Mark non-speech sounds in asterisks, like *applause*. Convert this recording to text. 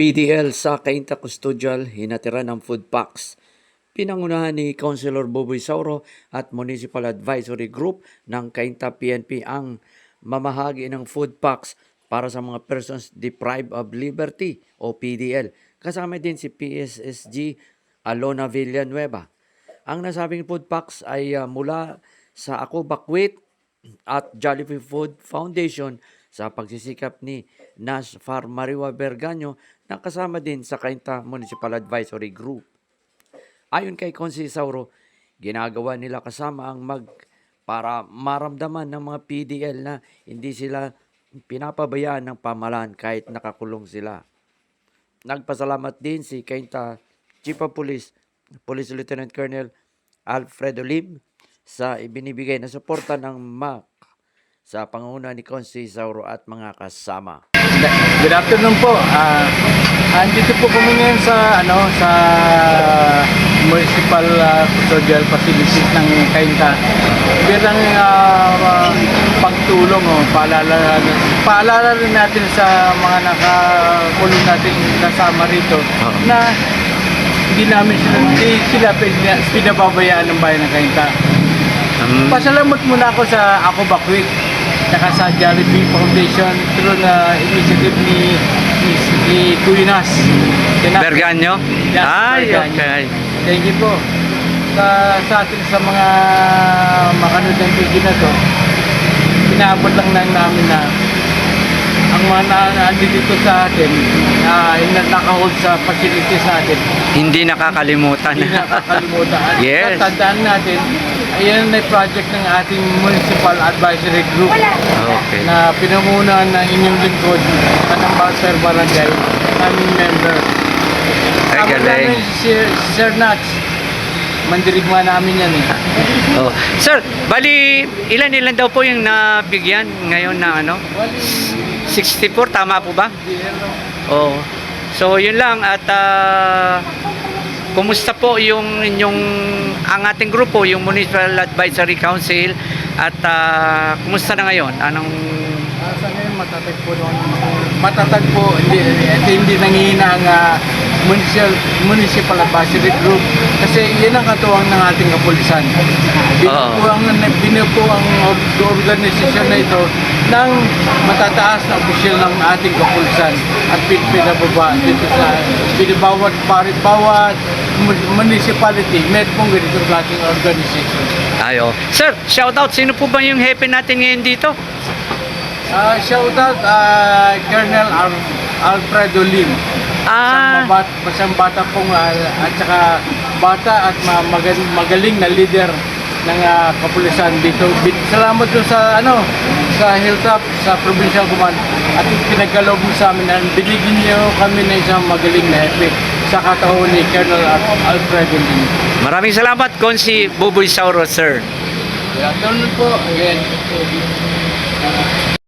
PDL sa Cainta Custodial hinatira ng food packs. Pinangunahan ni Councilor Boboy Sauro at Municipal Advisory Group ng Cainta PNP ang mamahagi ng food packs para sa mga persons deprived of liberty o PDL. Kasama din si PSSG Alona Villanueva. Ang nasabing food packs ay ah, mula sa Ako Bakwit at Jollibee Food Foundation sa pagsisikap ni Nas Farmariwa Berganyo na kasama din sa Cainta Municipal Advisory Group. Ayon kay Consi Sauro, ginagawa nila kasama ang mag para maramdaman ng mga PDL na hindi sila pinapabayaan ng pamalan kahit nakakulong sila. Nagpasalamat din si Cainta Chief of Police, Police Lieutenant Colonel Alfredo Lim sa ibinibigay na suporta ng MAC sa pangunguna ni Consi Sauro at mga kasama. Good afternoon po. Ah, andito po kami ngayon sa ano sa Municipal Custodial Facilities ng Cainta. Bilang ah, ah, pagtulong o paalala, paalala rin natin sa mga nakakulong natin kasama rito na hindi namin sila, hindi sila pina- pinababayaan ng bayan ng Cainta. Pasalamat muna ako sa Ako Bakwik saka sa Jollibee Foundation through na initiative ni ni, ni Kuya Nas. Kina- Berganyo? Yes, Ay, Berganyo. okay. Thank you po sa, sa atin sa mga makanood ng video na to. Pinaabot lang lang namin na ang mga na, nandito sa atin na uh, nakahold sa facilities natin Hindi nakakalimutan. hindi nakakalimutan. *laughs* At Yes. tandaan natin, ayan na project ng ating Municipal Advisory Group Okay. na pinangunahan ng inyong lingkod at ang Balser Barangay, aming member. Ay, Kasama galing. namin si Sir, Sir Nats. Mandirigma namin yan eh. Oh. Sir, bali ilan-ilan daw po yung nabigyan ngayon na ano? 64 tama po ba? Oo. So yun lang at ah, kumusta po yung inyong ang ating grupo, yung Municipal Advisory Council at ah, kumusta na ngayon? Anong Ah, sa ngayon matatag po doon. Matatag po, hindi, hindi, hindi nangihina ang ah, municipal, municipal advisory group kasi yun ang katuwang ng ating kapulisan. Binupo ang, binupo ang org- organisasyon na ito ng matataas na opisyal ng ating kapulisan at pin- pinababa dito sa binabawat bawat, municipality meron pong ganitong klaseng organization. ayo? Sir, shout out sino po ba yung happy natin ngayon dito? Uh, shout out uh, Colonel Al- Alfredo Lim. Ah, Isang, mabat, isang bata pong ah, at saka bata at ma- magal- magaling na leader ng ah, kapulisan dito. Salamat doon sa ano sa Hilltop sa Provincial Command at pinagkaloob mo sa amin na binigyan niyo kami ng isang magaling na hepe sa katahon ni Colonel Al- Alfredo Lim. maraming salamat Konsi Buboy Sauro, sir. Good afternoon po again.